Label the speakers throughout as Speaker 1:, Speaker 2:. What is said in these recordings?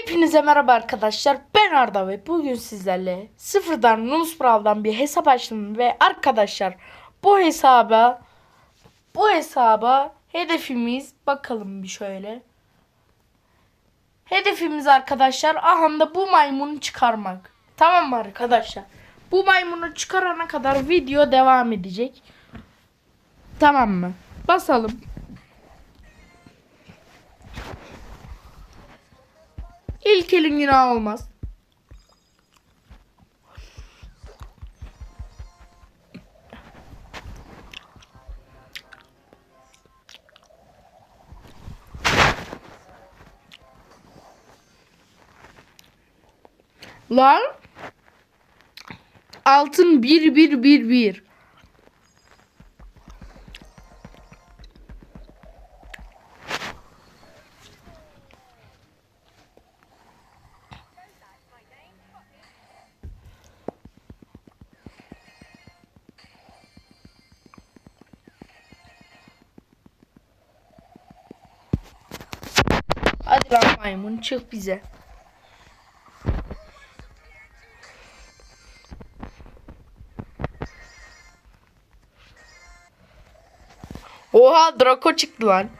Speaker 1: Hepinize merhaba arkadaşlar. Ben Arda ve bugün sizlerle sıfırdan Nus Brawl'dan bir hesap açtım ve arkadaşlar bu hesaba bu hesaba hedefimiz bakalım bir şöyle. Hedefimiz arkadaşlar ahanda bu maymunu çıkarmak. Tamam mı arkadaşlar? Bu maymunu çıkarana kadar video devam edecek. Tamam mı? Basalım. İlk elin günah olmaz. Lan altın bir bir bir bir. Hadi lan maymun çık bize. Oha Draco çıktı lan.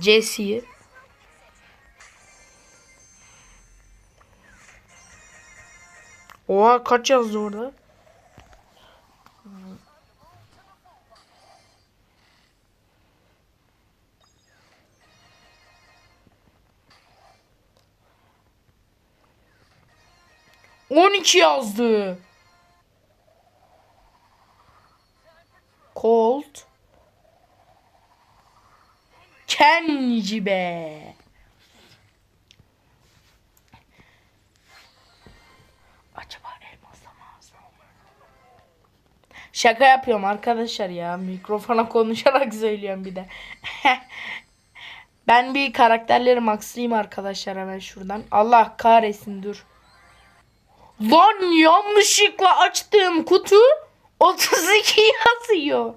Speaker 1: Jesse. Oha kaç yazdı orada? On iki yazdı. Colt. Kenci be. Acaba elmasla mı? Şaka yapıyorum arkadaşlar ya. Mikrofona konuşarak söylüyorum bir de. ben bir karakterleri maxlayayım arkadaşlar hemen şuradan. Allah kahretsin dur. Lan yanlışlıkla açtığım kutu 32 yazıyor.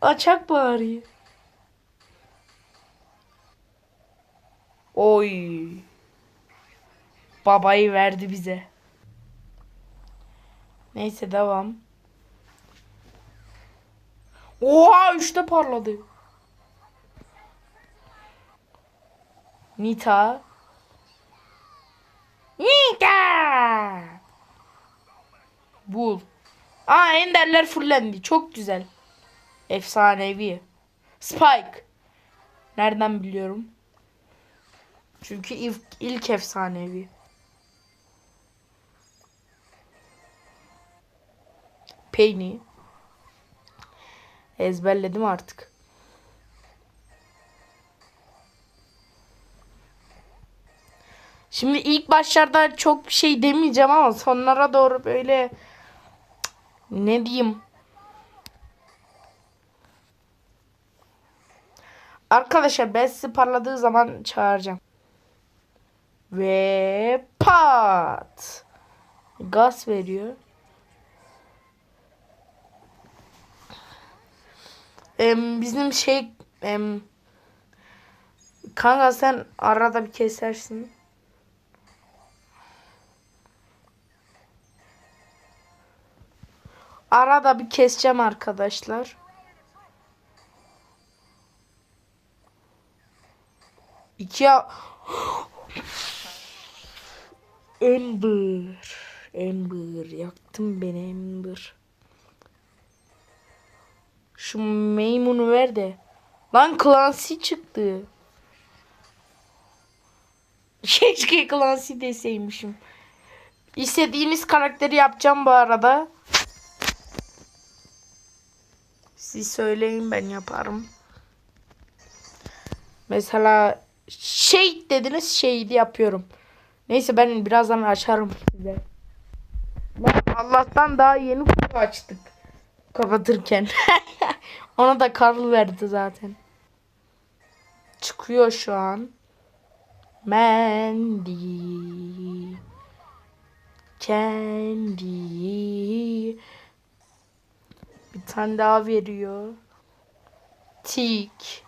Speaker 1: Açak bari. Oy. Babayı verdi bize. Neyse devam. Oha üçte parladı. Nita. Nita. Bul. Aa enderler fullendi. Çok güzel. Efsanevi. Spike. Nereden biliyorum? Çünkü ilk, ilk efsanevi. Penny. Ezberledim artık. Şimdi ilk başlarda çok şey demeyeceğim ama sonlara doğru böyle ne diyeyim? Arkadaşlar ben sizi parladığı zaman çağıracağım. Ve pat. Gaz veriyor. Em, bizim şey em, kanka sen arada bir kesersin. Arada bir keseceğim arkadaşlar. İki. Ember. Ember. Yaktın beni Ember. Şu meymunu ver de. Lan Clancy çıktı. Keşke Clancy deseymişim. İstediğiniz karakteri yapacağım bu arada. Siz söyleyin ben yaparım. Mesela şey dediniz şeydi yapıyorum. Neyse ben birazdan açarım size. Allah'tan daha yeni kutu açtık. Kapatırken. Ona da Karl verdi zaten. Çıkıyor şu an. Mandy. Candy. Tane daha veriyor. Tik.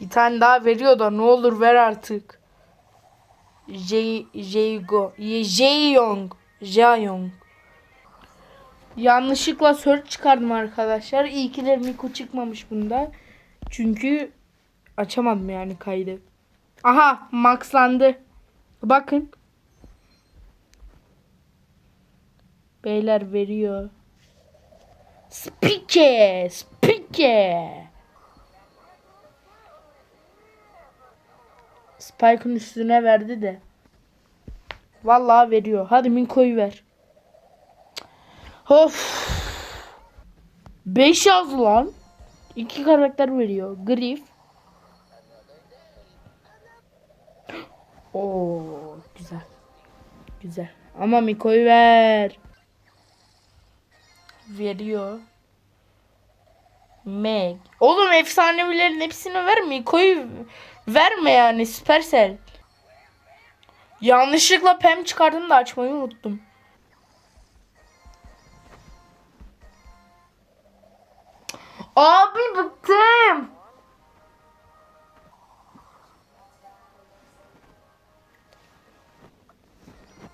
Speaker 1: Bir tane daha veriyor da ne olur ver artık. J Jeygo Jeyong Jeyong Yanlışlıkla search çıkardım arkadaşlar. İyi ki de Miko çıkmamış bunda. Çünkü açamadım yani kaydı. Aha maxlandı. Bakın. Beyler veriyor. Spike, spike. Spike'ın üstüne verdi de. Vallahi veriyor. Hadi Minko'yu ver. Of. 5 yazdı lan. İki karakter veriyor. Griff. Oo güzel. Güzel. Ama Miko'yu ver. Veriyor. Meg. Oğlum efsanevilerin hepsini ver Miko'yu verme yani Supercell. Yanlışlıkla Pem çıkardım da açmayı unuttum. Abi bıktım.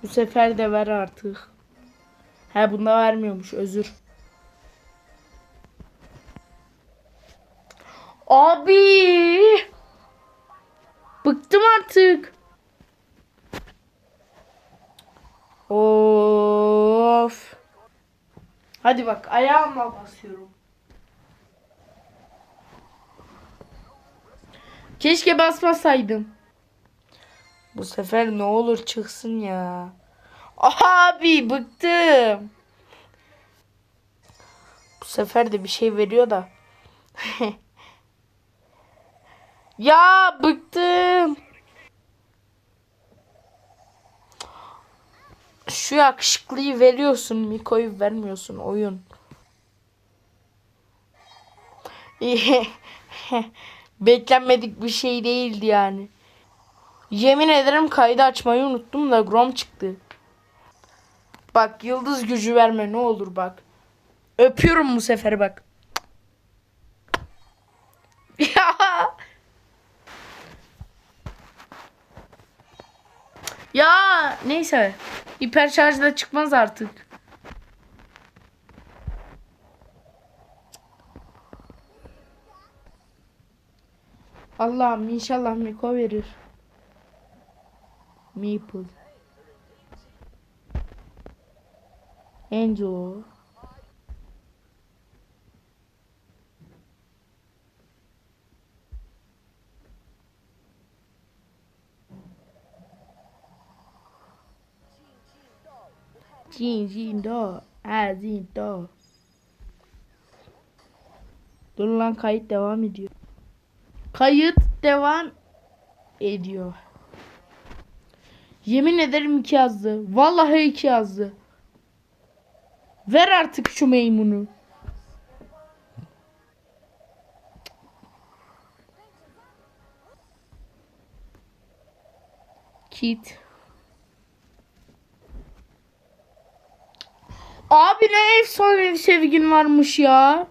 Speaker 1: Bu sefer de ver artık. He bunda vermiyormuş özür. Abi. Bıktım artık. Of. Hadi bak ayağımla basıyorum. Keşke basmasaydım. Bu sefer ne olur çıksın ya. Abi bıktım. Bu sefer de bir şey veriyor da. ya bıktım. Şu yakışıklıyı veriyorsun. Miko'yu vermiyorsun oyun. Beklenmedik bir şey değildi yani. Yemin ederim kaydı açmayı unuttum da Grom çıktı. Bak yıldız gücü verme ne olur bak. Öpüyorum bu sefer bak. Ya. Ya neyse. Hiper şarj da çıkmaz artık. Allah'ım inşallah Miko verir. Maple. Angelo. Jin Jin Do. Ha Jin Do. Dur lan kayıt devam ediyor. Kayıt devam ediyor. Yemin ederim iki yazdı. Vallahi iki yazdı. Ver artık şu meymunu. Kit. Abi ne efsane sevgin varmış ya.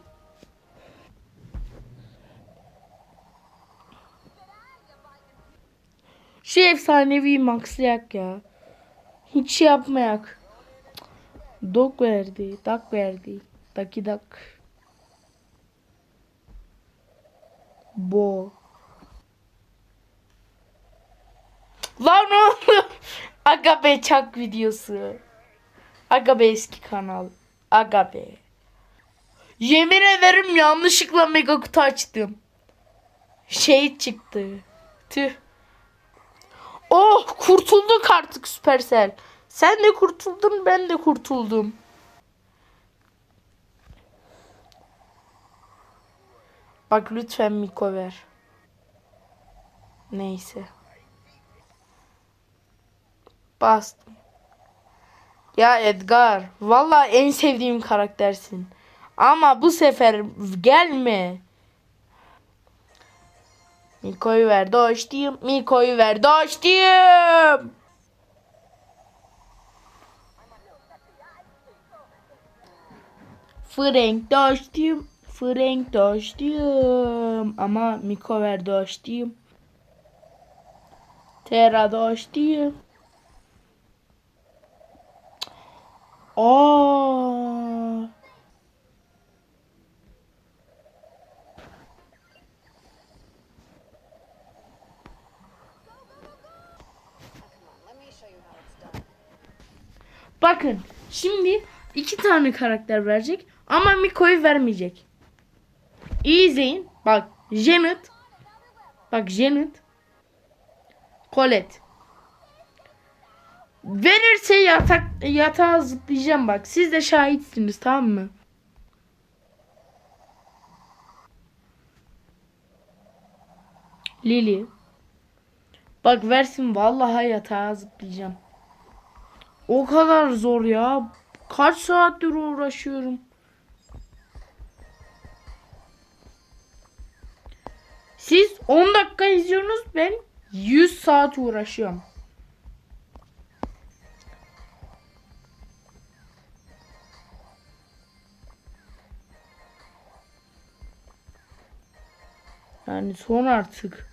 Speaker 1: Şu efsanevi maxlayak ya. Hiç şey yapmayak. Dog verdi. Dak verdi. Daki dak. Bo. Lan oldu? Aga be çak videosu. Aga be eski kanal. Aga be. Yemin ederim yanlışlıkla mega kutu açtım. Şey çıktı. Tüh. Oh kurtulduk artık Supercell. Sen de kurtuldun ben de kurtuldum. Bak lütfen Miko ver. Neyse. Bastım. Ya Edgar. Valla en sevdiğim karaktersin. Ama bu sefer gelme. Miko'yu ver dostum. Miko'yu ver dostum. Frank dostum. Frank dostum. Ama Miko ver dostum. Terra dostum. Aa. Bakın şimdi iki tane karakter verecek ama Miko'yu vermeyecek. İyi izleyin. Bak Janet. Bak Janet. Colette. Verirse yatak yatağa zıplayacağım bak. Siz de şahitsiniz tamam mı? Lily. Bak versin vallahi yatağa zıplayacağım. O kadar zor ya. Kaç saattir uğraşıyorum. Siz 10 dakika izliyorsunuz ben 100 saat uğraşıyorum. Yani son artık.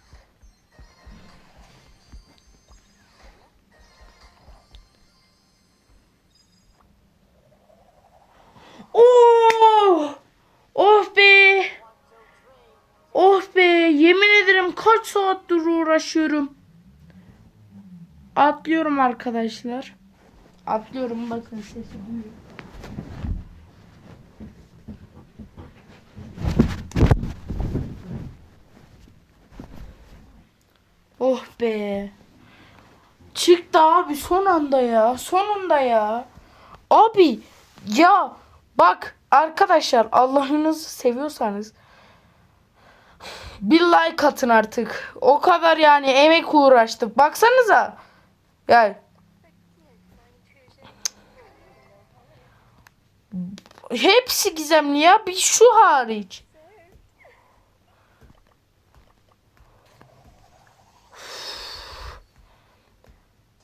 Speaker 1: Kaç saattir uğraşıyorum. Atlıyorum arkadaşlar. Atlıyorum bakın sesi duyuyor. Oh be. Çıktı abi son anda ya. Sonunda ya. Abi ya bak arkadaşlar Allah'ınızı seviyorsanız bir like atın artık. O kadar yani emek uğraştık. Baksanıza. Yani hepsi gizemli ya. Bir şu hariç.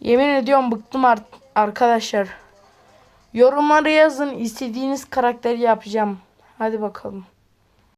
Speaker 1: Yemin ediyorum bıktım art- arkadaşlar. Yorumlara yazın istediğiniz karakteri yapacağım. Hadi bakalım.